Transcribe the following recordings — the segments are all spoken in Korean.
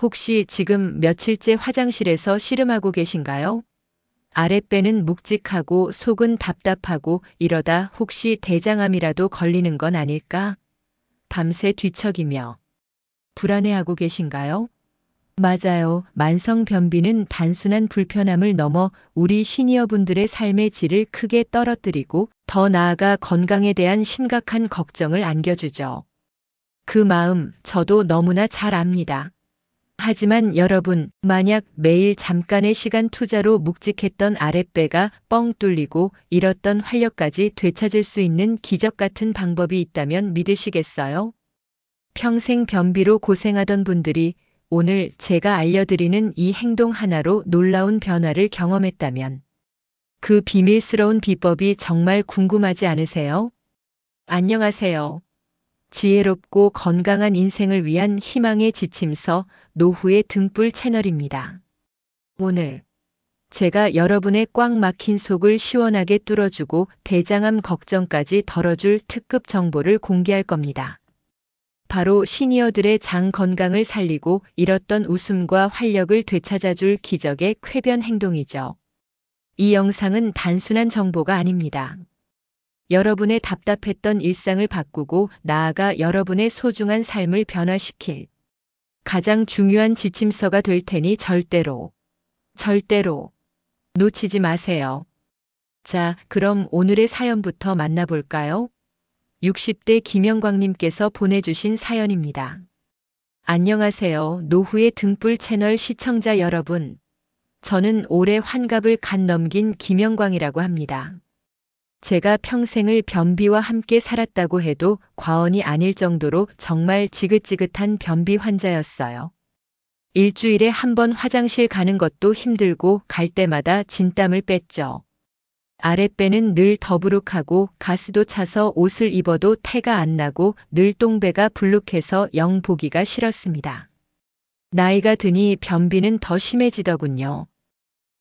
혹시 지금 며칠째 화장실에서 씨름하고 계신가요? 아랫배는 묵직하고 속은 답답하고 이러다 혹시 대장암이라도 걸리는 건 아닐까? 밤새 뒤척이며 불안해하고 계신가요? 맞아요. 만성 변비는 단순한 불편함을 넘어 우리 시니어분들의 삶의 질을 크게 떨어뜨리고 더 나아가 건강에 대한 심각한 걱정을 안겨주죠. 그 마음 저도 너무나 잘 압니다. 하지만 여러분, 만약 매일 잠깐의 시간 투자로 묵직했던 아랫배가 뻥 뚫리고 잃었던 활력까지 되찾을 수 있는 기적 같은 방법이 있다면 믿으시겠어요? 평생 변비로 고생하던 분들이 오늘 제가 알려드리는 이 행동 하나로 놀라운 변화를 경험했다면 그 비밀스러운 비법이 정말 궁금하지 않으세요? 안녕하세요. 지혜롭고 건강한 인생을 위한 희망의 지침서 노후의 등불 채널입니다. 오늘 제가 여러분의 꽉 막힌 속을 시원하게 뚫어주고 대장암 걱정까지 덜어줄 특급 정보를 공개할 겁니다. 바로 시니어들의 장 건강을 살리고 잃었던 웃음과 활력을 되찾아줄 기적의 쾌변 행동이죠. 이 영상은 단순한 정보가 아닙니다. 여러분의 답답했던 일상을 바꾸고 나아가 여러분의 소중한 삶을 변화시킬 가장 중요한 지침서가 될 테니 절대로, 절대로 놓치지 마세요. 자, 그럼 오늘의 사연부터 만나볼까요? 60대 김영광님께서 보내주신 사연입니다. 안녕하세요. 노후의 등불 채널 시청자 여러분. 저는 올해 환갑을 간 넘긴 김영광이라고 합니다. 제가 평생을 변비와 함께 살았다고 해도 과언이 아닐 정도로 정말 지긋지긋한 변비 환자였어요. 일주일에 한 번 화장실 가는 것도 힘들고 갈 때마다 진땀을 뺐죠. 아랫배는 늘 더부룩하고 가스도 차서 옷을 입어도 태가 안 나고 늘 똥배가 불룩해서 영 보기가 싫었습니다. 나이가 드니 변비는 더 심해지더군요.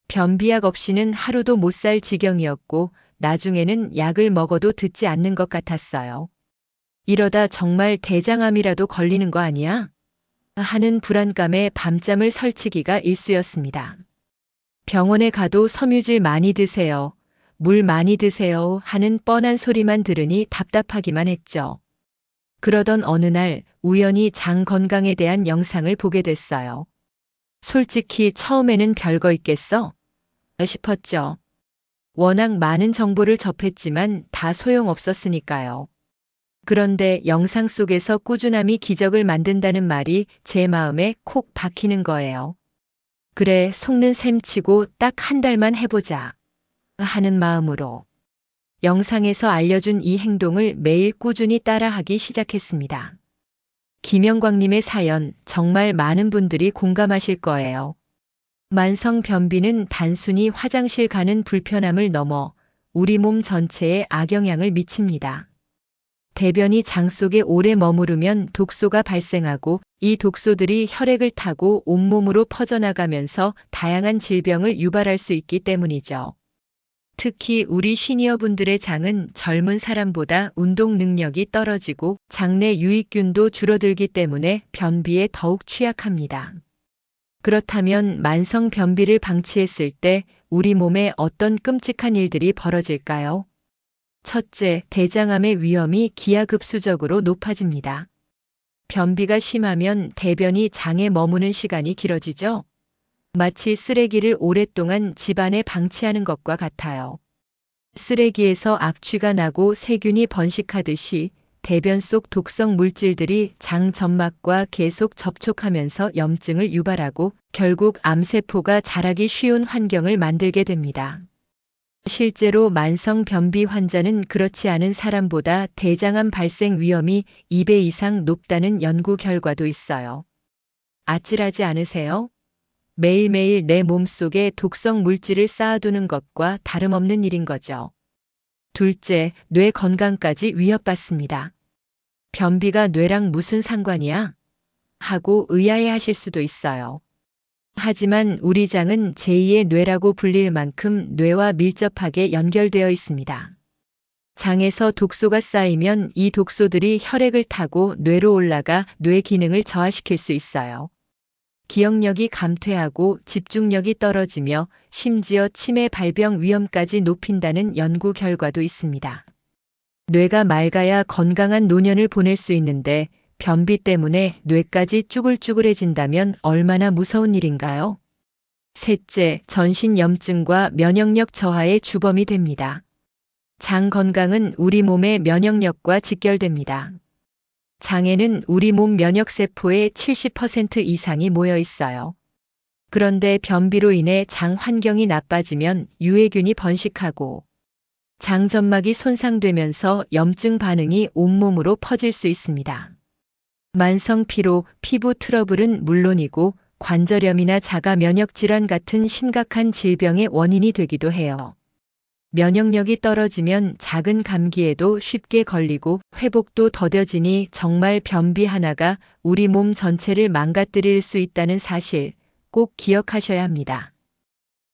변비약 없이는 하루도 못 살 지경이었고 나중에는 약을 먹어도 듣지 않는 것 같았어요. 이러다 정말 대장암이라도 걸리는 거 아니야? 하는 불안감에 밤잠을 설치기가 일쑤였습니다. 병원에 가도 섬유질 많이 드세요. 물 많이 드세요 하는 뻔한 소리만 들으니 답답하기만 했죠. 그러던 어느 날 우연히 장 건강에 대한 영상을 보게 됐어요. 솔직히 처음에는 별거 있겠어? 싶었죠. 워낙 많은 정보를 접했지만 다 소용없었으니까요. 그런데 영상 속에서 꾸준함이 기적을 만든다는 말이 제 마음에 콕 박히는 거예요. 그래, 속는 셈 치고 딱 한 달만 해보자. 하는 마음으로 영상에서 알려준 이 행동을 매일 꾸준히 따라하기 시작했습니다. 김영광님의 사연 정말 많은 분들이 공감하실 거예요. 만성 변비는 단순히 화장실 가는 불편함을 넘어 우리 몸 전체에 악영향을 미칩니다. 대변이 장 속에 오래 머무르면 독소가 발생하고 이 독소들이 혈액을 타고 온몸으로 퍼져나가면서 다양한 질병을 유발할 수 있기 때문이죠. 특히 우리 시니어분들의 장은 젊은 사람보다 운동 능력이 떨어지고 장내 유익균도 줄어들기 때문에 변비에 더욱 취약합니다. 그렇다면 만성 변비를 방치했을 때 우리 몸에 어떤 끔찍한 일들이 벌어질까요? 첫째, 대장암의 위험이 기하급수적으로 높아집니다. 변비가 심하면 대변이 장에 머무는 시간이 길어지죠? 마치 쓰레기를 오랫동안 집안에 방치하는 것과 같아요. 쓰레기에서 악취가 나고 세균이 번식하듯이 대변 속 독성 물질들이 장 점막과 계속 접촉하면서 염증을 유발하고 결국 암세포가 자라기 쉬운 환경을 만들게 됩니다. 실제로 만성 변비 환자는 그렇지 않은 사람보다 대장암 발생 위험이 2배 이상 높다는 연구 결과도 있어요. 아찔하지 않으세요? 매일매일 내 몸속에 독성 물질을 쌓아두는 것과 다름없는 일인 거죠. 둘째, 뇌 건강까지 위협받습니다. 변비가 뇌랑 무슨 상관이야? 하고 의아해 하실 수도 있어요. 하지만 우리 장은 제2의 뇌라고 불릴 만큼 뇌와 밀접하게 연결되어 있습니다. 장에서 독소가 쌓이면 이 독소들이 혈액을 타고 뇌로 올라가 뇌 기능을 저하시킬 수 있어요. 기억력이 감퇴하고 집중력이 떨어지며 심지어 치매 발병 위험까지 높인다는 연구 결과도 있습니다. 뇌가 맑아야 건강한 노년을 보낼 수 있는데 변비 때문에 뇌까지 쭈글쭈글해진다면 얼마나 무서운 일인가요? 셋째, 전신 염증과 면역력 저하의 주범이 됩니다. 장 건강은 우리 몸의 면역력과 직결됩니다. 장에는 우리 몸 면역세포의 70% 이상이 모여 있어요. 그런데 변비로 인해 장 환경이 나빠지면 유해균이 번식하고 장 점막이 손상되면서 염증 반응이 온몸으로 퍼질 수 있습니다. 만성 피로, 피부 트러블은 물론이고 관절염이나 자가 면역 질환 같은 심각한 질병의 원인이 되기도 해요. 면역력이 떨어지면 작은 감기에도 쉽게 걸리고 회복도 더뎌지니 정말 변비 하나가 우리 몸 전체를 망가뜨릴 수 있다는 사실 꼭 기억하셔야 합니다.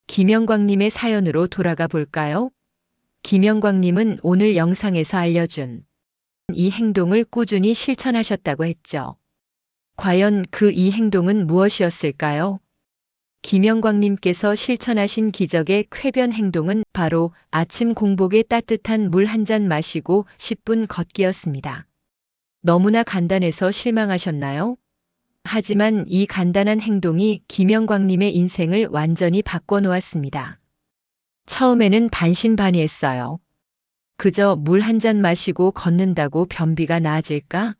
김영광님의 사연으로 돌아가 볼까요? 김영광님은 오늘 영상에서 알려준 이 행동을 꾸준히 실천하셨다고 했죠. 과연 그 이 행동은 무엇이었을까요? 김영광님께서 실천하신 기적의 쾌변 행동은 바로 아침 공복에 따뜻한 물 한 잔 마시고 10분 걷기였습니다. 너무나 간단해서 실망하셨나요? 하지만 이 간단한 행동이 김영광님의 인생을 완전히 바꿔놓았습니다. 처음에는 반신반의했어요. 그저 물 한 잔 마시고 걷는다고 변비가 나아질까?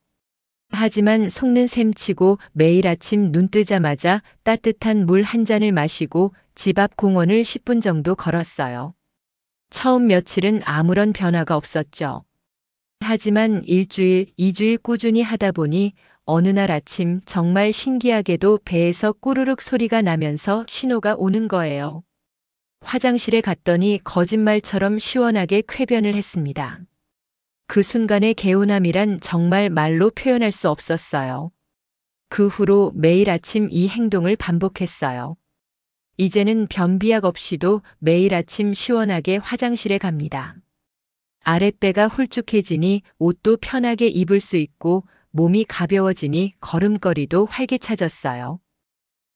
하지만 속는 셈치고 매일 아침 눈 뜨자마자 따뜻한 물 한 잔을 마시고 집 앞 공원을 10분 정도 걸었어요. 처음 며칠은 아무런 변화가 없었죠. 하지만 일주일, 이주일 꾸준히 하다 보니 어느 날 아침 정말 신기하게도 배에서 꾸르륵 소리가 나면서 신호가 오는 거예요. 화장실에 갔더니 거짓말처럼 시원하게 쾌변을 했습니다. 그 순간의 개운함이란 정말 말로 표현할 수 없었어요. 그 후로 매일 아침 이 행동을 반복했어요. 이제는 변비약 없이도 매일 아침 시원하게 화장실에 갑니다. 아랫배가 홀쭉해지니 옷도 편하게 입을 수 있고 몸이 가벼워지니 걸음걸이도 활기차졌어요.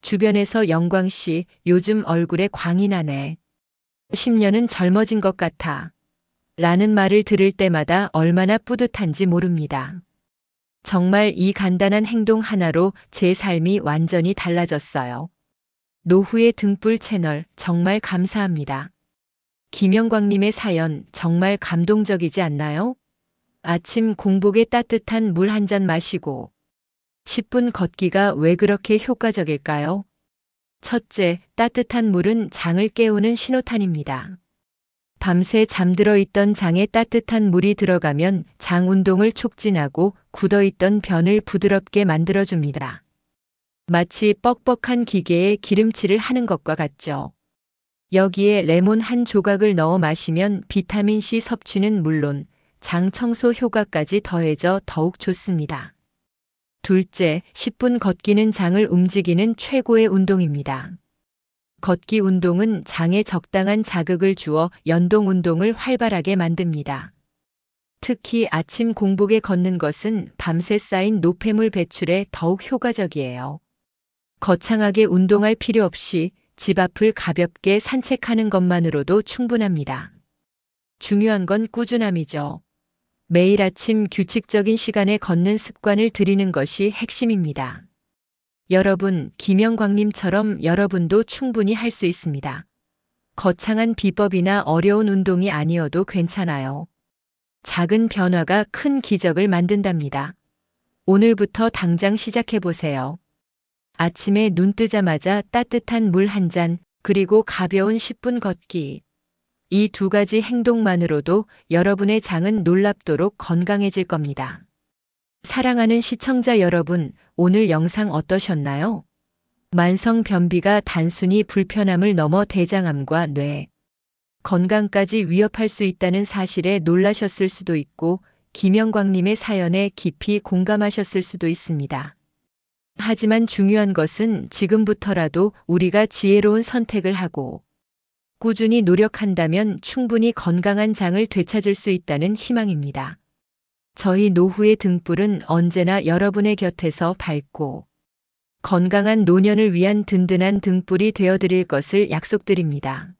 주변에서 영광 씨, 요즘 얼굴에 광이 나네. 10년은 젊어진 것 같아. 라는 말을 들을 때마다 얼마나 뿌듯한지 모릅니다. 정말 이 간단한 행동 하나로 제 삶이 완전히 달라졌어요. 노후의 등불 채널 정말 감사합니다. 김영광님의 사연 정말 감동적이지 않나요? 아침 공복에 따뜻한 물 한 잔 마시고 10분 걷기가 왜 그렇게 효과적일까요? 첫째, 따뜻한 물은 장을 깨우는 신호탄입니다. 밤새 잠들어 있던 장에 따뜻한 물이 들어가면 장 운동을 촉진하고 굳어 있던 변을 부드럽게 만들어줍니다. 마치 뻑뻑한 기계에 기름칠을 하는 것과 같죠. 여기에 레몬 한 조각을 넣어 마시면 비타민C 섭취는 물론 장 청소 효과까지 더해져 더욱 좋습니다. 둘째, 10분 걷기는 장을 움직이는 최고의 운동입니다. 걷기 운동은 장에 적당한 자극을 주어 연동 운동을 활발하게 만듭니다. 특히 아침 공복에 걷는 것은 밤새 쌓인 노폐물 배출에 더욱 효과적이에요. 거창하게 운동할 필요 없이 집 앞을 가볍게 산책하는 것만으로도 충분합니다. 중요한 건 꾸준함이죠. 매일 아침 규칙적인 시간에 걷는 습관을 들이는 것이 핵심입니다. 여러분, 김영광님처럼 여러분도 충분히 할 수 있습니다. 거창한 비법이나 어려운 운동이 아니어도 괜찮아요. 작은 변화가 큰 기적을 만든답니다. 오늘부터 당장 시작해보세요. 아침에 눈 뜨자마자 따뜻한 물 한 잔, 그리고 가벼운 10분 걷기. 이 두 가지 행동만으로도 여러분의 장은 놀랍도록 건강해질 겁니다. 사랑하는 시청자 여러분, 오늘 영상 어떠셨나요? 만성 변비가 단순히 불편함을 넘어 대장암과 뇌, 건강까지 위협할 수 있다는 사실에 놀라셨을 수도 있고, 김영광님의 사연에 깊이 공감하셨을 수도 있습니다. 하지만 중요한 것은 지금부터라도 우리가 지혜로운 선택을 하고, 꾸준히 노력한다면 충분히 건강한 장을 되찾을 수 있다는 희망입니다. 저희 노후의 등불은 언제나 여러분의 곁에서 밝고 건강한 노년을 위한 든든한 등불이 되어드릴 것을 약속드립니다.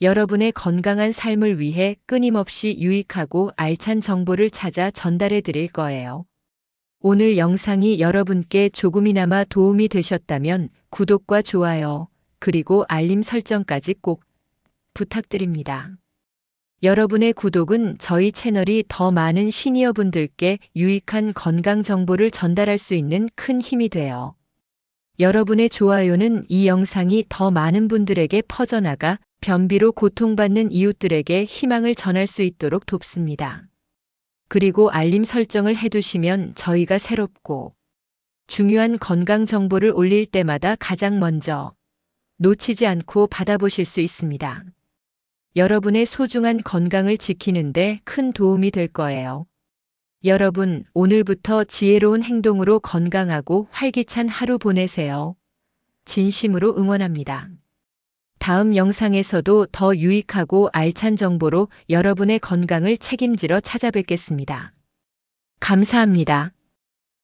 여러분의 건강한 삶을 위해 끊임없이 유익하고 알찬 정보를 찾아 전달해 드릴 거예요. 오늘 영상이 여러분께 조금이나마 도움이 되셨다면 구독과 좋아요, 그리고 알림 설정까지 꼭 부탁드립니다. 여러분의 구독은 저희 채널이 더 많은 시니어분들께 유익한 건강 정보를 전달할 수 있는 큰 힘이 돼요. 여러분의 좋아요는 이 영상이 더 많은 분들에게 퍼져나가 변비로 고통받는 이웃들에게 희망을 전할 수 있도록 돕습니다. 그리고 알림 설정을 해두시면 저희가 새롭고 중요한 건강 정보를 올릴 때마다 가장 먼저 놓치지 않고 받아보실 수 있습니다. 여러분의 소중한 건강을 지키는데 큰 도움이 될 거예요. 여러분, 오늘부터 지혜로운 행동으로 건강하고 활기찬 하루 보내세요. 진심으로 응원합니다. 다음 영상에서도 더 유익하고 알찬 정보로 여러분의 건강을 책임지러 찾아뵙겠습니다. 감사합니다.